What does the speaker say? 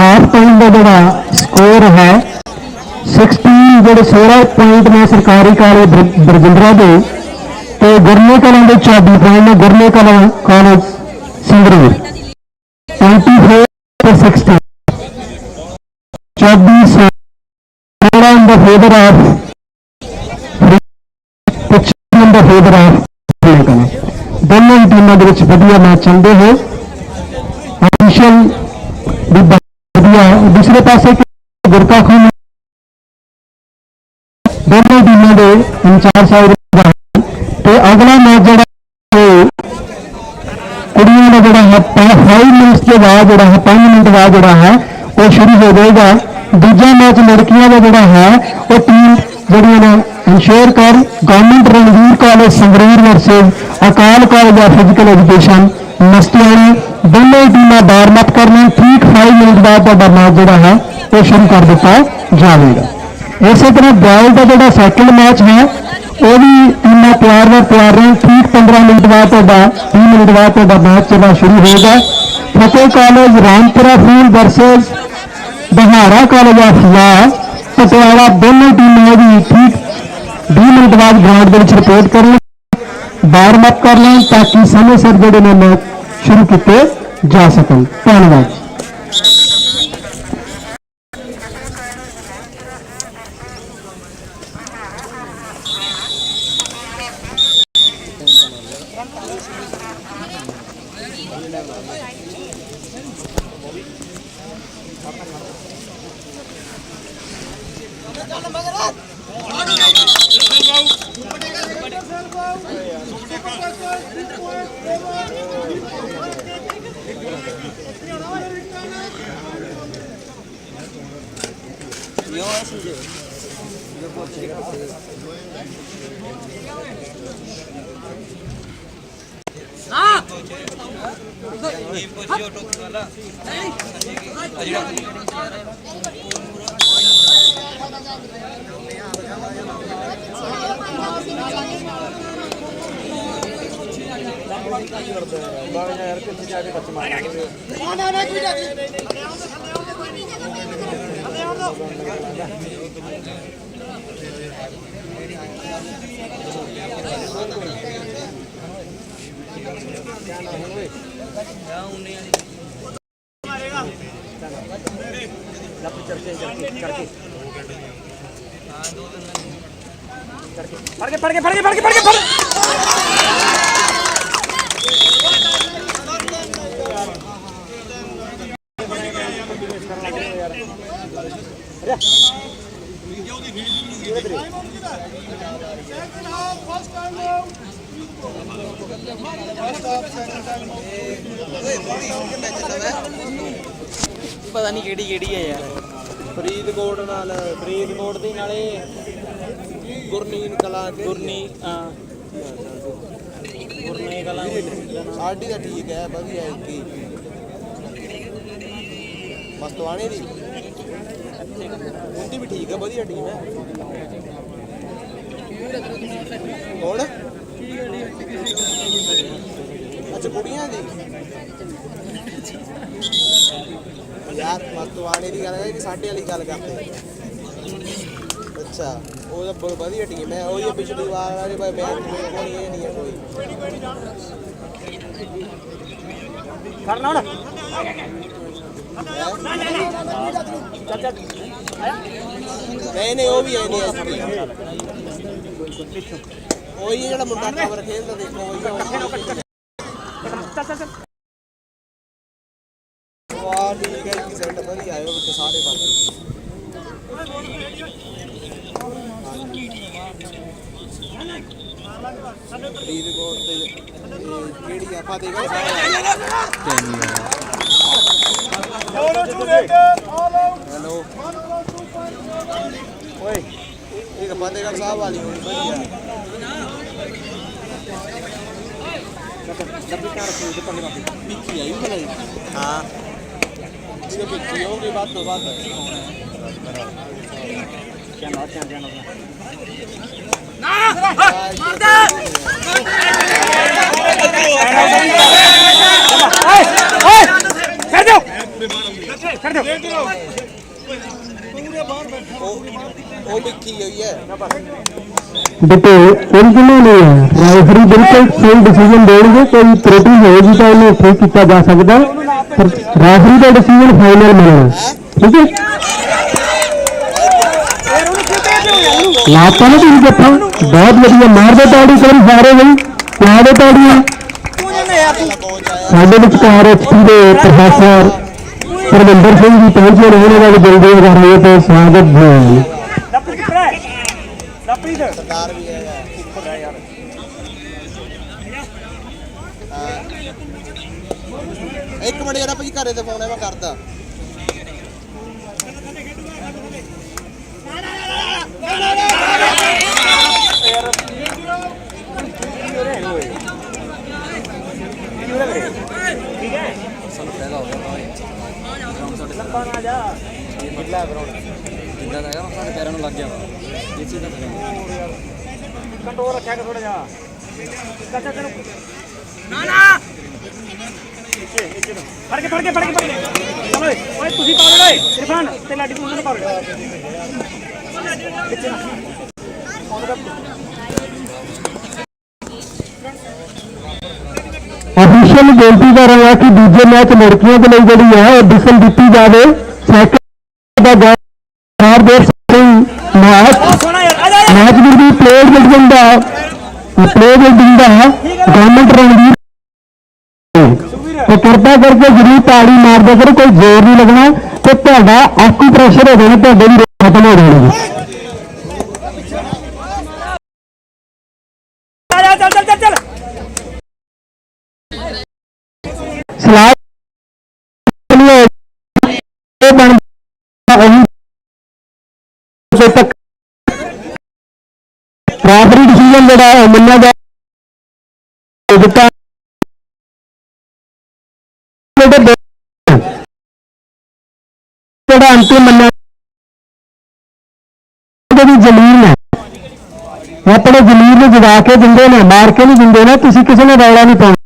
Half time ਦਾ ਜਿਹੜਾ score ਹੈ 16 ਜਿਹੜੇ 16 ਪੁਆਇੰਟ ਨੇ ਸਰਕਾਰੀ ਕਾਲਜ ਬਰਜਿੰਦਰਾ ਦੇ ਤੇ ਗੁਰਨੇ ਕਲਾਂ ਦੇ 24 ਪੁਆਇੰਟ ਨੇ ਗੁਰਨੇ ਕਲਾਂ ਕਾਲਜ ਸੰਗਰੂਰ 24 ਤੇ 16 24 16 in the favor of ਕੁਝ number favour of Gurne Kalan. ਦੋਨੋਂ ਟੀਮਾਂ ਦੇ ਵਿੱਚ ਵਧੀਆ ਮੈਚ ਚੱਲਦੇ ਹੋਏ। ਅਫੀਸ਼ੀਅਲ ਵੀ ਬ- ਵਧੀਆ ਦੂਸਰੇ ਪਾਸੇ ਕਿ ਗੁਰਕਾ ਖੂਨ ਦੋਨੋਂ ਟੀਮਾਂ ਦੇ ਇੰਚਾਰਜ ਸਾਹਿਬ ਰਹੇ ਤੇ ਅਗਲਾ ਮੈਚ ਜਿਹੜਾ ਉਹ ਕੁੜੀਆਂ ਦਾ ਜਿਹੜਾ ਹੈ 5 ਮਿੰਟਸ ਦੇ ਬਾਅਦ ਜਿਹੜਾ ਹੈ 5 ਮਿੰਟ ਬਾਅਦ ਜਿਹੜਾ ਹੈ ਉਹ ਸ਼ੁਰੂ ਹੋ ਜਾਏਗਾ ਦੂਜਾ ਮੈਚ ਲੜਕੀਆਂ ਦਾ ਜਿਹੜਾ ਹੈ ਉਹ ਟੀਮ ਜਿਹੜੀਆਂ ਨੇ ਇੰਸ਼ੋਰ ਕਰ government Ranvir college Sangrur versus Akal college of physical education Mastuana ਦੋਨੋਂ ਹੀ ਟੀਮਾਂ ਵਾਰਮ ਅਪ ਕਰਨੀ ਠੀਕ 5 ਮਿੰਟ ਬਾਅਦ ਤੁਹਾਡਾ ਮੈਚ ਜਿਹੜਾ ਹੈ, ਉਹ ਸ਼ੁਰੂ ਕਰ ਦਿੱਤਾ ਜਾਵੇਗਾ। ਇਸੇ ਤਰ੍ਹਾਂ ਬॉयल ਦਾ ਜਿਹੜਾ ਸੈਕਿੰਡ ਮੈਚ ਹੈ, ਉਹ ਵੀ ਟੀਮਾਂ ਤਿਆਰ ਵਰ ਤਿਆਰ ਰਹਿਣ ਠੀਕ 15 ਮਿੰਟ ਬਾਅਦ ਤੁਹਾਡਾ 20 ਮਿੰਟ ਬਾਅਦ ਤੁਹਾਡਾ ਮੈਚ ਜਿਹੜਾ ਸ਼ੁਰੂ ਹੋਏਗਾ। Fateh college Rampura Phul versus Bahra college of law Patiala ਦੋਨੋਂ ਟੀਮਾਂ ਦੀ ਠੀਕ 20 ਮਿੰਟ ਬਾਅਦ ਗਰਾਊਂਡ ਦੇ ਵਿੱਚ ਰਿਪੋਰਟ ਕਰਨ ਬਾਹਰ ਅਪ ਕਰ ਲੈਣ ਤਾਂ ਕਿ ਸਮੇਂ ਸਿਰ ਜਿਹੜੇ ਨੇ ਮੈਚ ਸ਼ੁਰੂ ਕੀਤੇ ਜਾ ਸਕਣ। ਧੰਨਵਾਦ। Ah! Ini posisi otok kepala. ਫੜ ਕੇ ਫੜ ਕੇ ਫੜ ਕੇ ਫੜ ਕੇ ਫੜ ਕੇ ਫੜ ਪਤਾ ਨਹੀਂ ਕਿਹੜੀ ਕਿਹੜੀ ਹੈ ਯਾਰ। ਫਰੀਦਕੋਟ ਨਾਲ ਫਰੀਦਕੋਟ ਦੀ ਨਾਲੇ ਗੁਰਨੀਨ ਕਲਾ ਗੁਰਨੀ ਗੁਰਨੇ ਕਲਾਂ ਸਾਡੀ ਤਾਂ ਠੀਕ ਹੈ ਵਧੀਆ ਇੱਕ। ਹੀ ਮਸਤਵਾਣੇ ਦੀ। ਉਹਦੀ ਵੀ ਠੀਕ ਹੈ ਵਧੀਆ ਟੀਮ ਹੈ। ਹੁਣ ਅੱਛਾ ਕੁੜੀਆਂ ਦੀ। ਯਾਰ ਮਸਤਵਾਣੇ ਦੀ ਗੱਲ ਹੈ ਕਿ ਸਾਡੇ ਵਾਲੀ ਗੱਲ ਕਰਦੇ। ਅੱਛਾ ਉਹ ਤਾਂ ਬਹੁਤ ਵਧੀਆ ਟੀਮ ਹੈ। ਉਹੀ ਪਿਛਲੀ ਵਾਰ ਵਾਲੇ ਬਾਈ ਮੇਰੇ ਕੋਲ ਇਹ ਨਹੀਂ ਹੈ ਕੋਈ। ਕਰਨਾ ਹੁਣ। ਨਹੀਂ ਨਹੀਂ, ਉਹ ਵੀ ਹੈ, ਨਹੀਂ ਐਸਪੀ ਉਹੀ ਜਿਹੜਾ ਮੁੰਡਾ ਕਵਰ ਖੇਡਦਾ, ਦੇਖੋ, ਉਹੀ ਵਾਹ, ਠੀਕ ਹੈ ਜੀ ਸੈੱਟ ਵਧੀਆ ਆਇਓ ਵਿੱਚ ਸਾਰੇ ਪਾਸੇ। ਫਰੀਦਕੋਟ ਤੇ ਕਿਹੜੀ ਆਪਾਂ ਦੇਖੋ ਓਏ ਇੱਕ ਫਤਿਹਗੜ੍ਹ ਸਾਹਿਬ ਵਾਲੀ ਹੋਣੀ ਵਧੀਆ। ਪਿੱਛੀ ਆਈ ਭਲਾ ਹਾਂ ਇਹ ਪਿੱਛੀ ਹੋਗੀ ਬਾਤ ਤੋਂ ਬਾਤ ਧਿਆਨ ਧਿਆਨ ਧਿਆਨ ਓਏ ਓਏ ਕਰ ਦਿਓ। ਕੱਢ ਦਿਓ ਉਹ ਉਹ ਲਿਖੀ ਹੋਈ ਹੈ। ਬੇਟੇ original ਨਹੀਂ ਹੈ। ਰੈਫਰੀ ਬਿਲਕੁਲ ਸਹੀ ਡਿਸੀਜਨ ਦੇਣਗੇ, ਕੋਈ ਤਰੁੱਟੀ ਹੋਏਗੀ ਤਾਂ ਉਹਨੂੰ ਠੀਕ ਕੀਤਾ ਜਾ ਸਕਦਾ। ਪਰ ਰੈਫਰੀ ਦਾ ਡਿਸੀਜਨ ਫਾਈਨਲ ਮਿਲਣਾ। ਠੀਕ ਹੈ? ਲਾਤਾ ਨਾ ਤੁਸੀਂ ਜੱਫਾ। ਬਹੁਤ ਵਧੀਆ। ਮਾਰਦੇ ਤਾੜੀ ਕਰੀ ਸਾਰੇ ਬਈ। ਪਿਆਰੇ ਤਾੜੀਆਂ ਸਾਡੇ ਵਿਚਕਾਰ ਐਚਪੀ ਦੇ ਪ੍ਰੋਫੈਸਰ ਪਰਮਿੰਦਰ ਸਿੰਘ ਜੀ ਪਹੁੰਚੇ ਨੇ, ਉਹਨਾਂ ਦਾ ਵੀ ਜਲਦੀ ਕਰਨੀ ਤੇ ਸਵਾਗਤ ਜੀ ਲੱਪੀ ਤੇ ਸਰਦਾਰ ਵੀ ਹੈਗਾ ਉੱਪਰ ਹੈ ਯਾਰ। ਇੱਕ ਮਿੰਟ ਯਾਰ ਭਾਜੀ ਘਰੇ ਤੇ ਫੋਨ ਹੈ ਮੈਂ ਕਰਦਾ। ਠੀਕ ਹੈ ਸਾਨੂੰ ਫਾਇਦਾ ਹੋ ਗਿਆ ਲੰਬਾ ਨਾ ਜਾ ਗਿੱਲਾ ਗਰਾਉਂਡ ਜਿੱਦਾਂ ਦਾ ਹੈਗਾ ਸਾਡੇ ਪੈਰਾਂ ਨੂੰ ਲੱਗ ਗਿਆ ਕੰਟਰੋਲ ਰੱਖਿਆ ਕਰ ਥੋੜਾ ਜਿਹਾ। ਚਾਚਾ ਤੈਨੂੰ ਨਾ ਨਾ! ਫੜ ਕੇ ਫੜ ਕੇ ਫੜ ਕੇ ਫੜ ਕੇ। ਚਲੋ ਓਏ ਓਏ, ਤੁਸੀਂ ਪਾਓ ਓਏ। ਇਰਫਾਨ, ਤੇ ਲਾਡੀ ਤੂੰ ਉਹਨਾਂ ਪਾਓ ਪਿੱਛੇ ਅਫੀਸ਼ੀਅਲ ਬੇਨਤੀ ਕਰ ਰਿਹਾ ਕਿ ਦੂਜੇ ਮੈਚ ਲੜਕੀਆਂ ਦੇ ਲਈ ਜਿਹੜੀ ਹੈ ਉਹ ਡਿਸਲ ਦਿੱਤੀ ਜਾਵੇ। ਸੈਕੰਡ ਦਾ ਗਾਰ ਦੇ ਜਾ ਵਿੱਚ ਵੀ ਪਲੇਅਰ ਬਿਲਡਿੰਗ ਦਾ ਪਲੇਅਰ ਬਿਲਡਿੰਗ ਦਾ ਗਵਰਨਮੈਂਟ ਰਣਵੀਰ ਤੇ ਕਿਰਪਾ ਕਰਕੇ ਜ਼ਰੂਰ ਤਾੜੀ ਮਾਰ ਦਿਆ ਕਰੋ ਕੋਈ ਜ਼ੋਰ ਨਹੀਂ ਲੱਗਣਾ ਤੇ ਤੁਹਾਡਾ ਆਕੂ ਪ੍ਰੈਸ਼ਰ ਹੋ ਜਾਣਾ ਤੁਹਾਡੇ ਵੀ ਖਤਮ ਹੋ ਜਾ ਚੱਲ ਸਲਾਹ ਇਹ ਬਣ ਉਹੀ ਤੇ ਤੱਕ ਡਿਸੀਜਨ ਜਿਹੜਾ ਹੈ ਮੰਨਿਆ ਗਿਆ। ਦਿੱਤਾ। ਜਿਹੜਾ ਅੰਤਿਮ ਮੰਨਿਆ ਜਿਹੜੀ ਜ਼ਮੀਨ ਹੈ ਆਪਣੇ ਜ਼ਮੀਨ ਨੂੰ ਜਗਾ ਕੇ ਦਿੰਦੇ ਨੇ, ਮਾਰ ਕੇ ਨਹੀਂ ਦਿੰਦੇ ਨੇ, ਤੁਸੀਂ ਕਿਸੇ ਨੇ ਰੌਲਾ ਨਹੀਂ ਪਾਉਣਾ।